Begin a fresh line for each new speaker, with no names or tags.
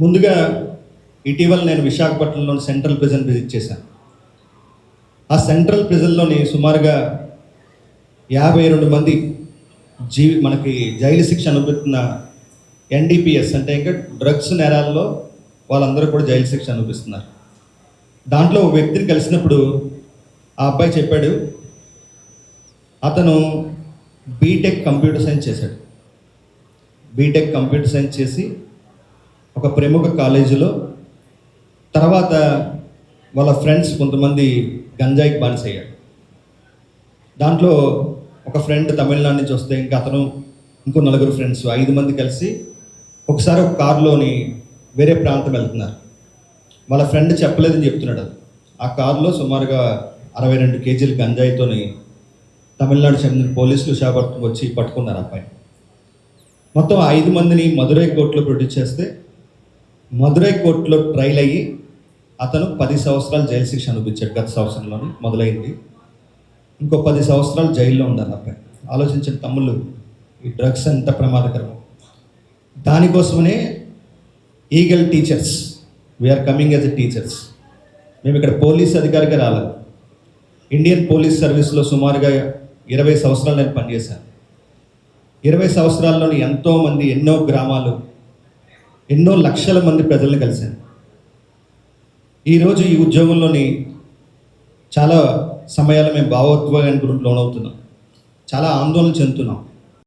ముందుగా ఇటీవల నేను విశాఖపట్నంలోని సెంట్రల్ ప్రిజన్ విజిట్ చేశాను. ఆ సెంట్రల్ ప్రిజన్లోని సుమారుగా యాభై రెండు మంది జీవి మనకి జైలు శిక్ష అనుభవిస్తున్న ఎన్డీపీఎస్ అంటే ఇంకా డ్రగ్స్ నేరాల్లో వాళ్ళందరూ కూడా జైలు శిక్ష అనుభవిస్తున్నారు. దాంట్లో ఒక వ్యక్తిని కలిసినప్పుడు ఆ అబ్బాయి చెప్పాడు అతను బీటెక్ కంప్యూటర్ సైన్స్ చేశాడు. బీటెక్ కంప్యూటర్ సైన్స్ చేసి ఒక ప్రముఖ కాలేజీలో తర్వాత వాళ్ళ ఫ్రెండ్స్ కొంతమంది గంజాయికి బానిసయ్యాడు దాంట్లో ఒక ఫ్రెండ్ తమిళనాడు నుంచి వస్తే ఇంకా అతను ఇంకో నలుగురు ఫ్రెండ్స్ ఐదు మంది కలిసి ఒకసారి ఒక కారులోని వేరే ప్రాంతం వెళ్తున్నారు. వాళ్ళ ఫ్రెండ్ చెప్పలేదని చెప్తున్నాడు అది. ఆ కారులో సుమారుగా అరవై రెండు కేజీల గంజాయితోని తమిళనాడు చెందిన పోలీసులు విశాఖపట్నం వచ్చి పట్టుకున్నారు అబ్బాయి మొత్తం ఐదు మందిని మదురై కోర్టులో ప్రొడ్యూస్ చేస్తే మదురై కోర్టులో ట్రైల్ అయ్యి అతను పది సంవత్సరాలు జైలు శిక్ష అనిపించాడు గత సంవత్సరంలోని మొదలైంది. ఇంకో పది సంవత్సరాలు జైల్లో ఉండాలి అబ్బాయి. ఆలోచించిన తమ్ముళ్ళు ఈ డ్రగ్స్ ఎంత ప్రమాదకరం దానికోసమనే eagle teachers we are coming as a teachers మేము ఇక్కడ పోలీస్ అధికారిగా రాలేదు. ఇండియన్ పోలీస్ సర్వీస్లో సుమారుగా ఇరవై సంవత్సరాలు నేను పనిచేశాను. ఇరవై సంవత్సరాల్లోని ఎంతోమంది ఎన్నో గ్రామాలు ఎన్నో లక్షల మంది ప్రజల్ని కలిశాను ఈరోజు ఈ ఉద్యోగంలోని చాలా సమయాలు మేము భావోద్వేగానికి లోనవుతున్నాం. చాలా ఆందోళన చెందుతున్నాం.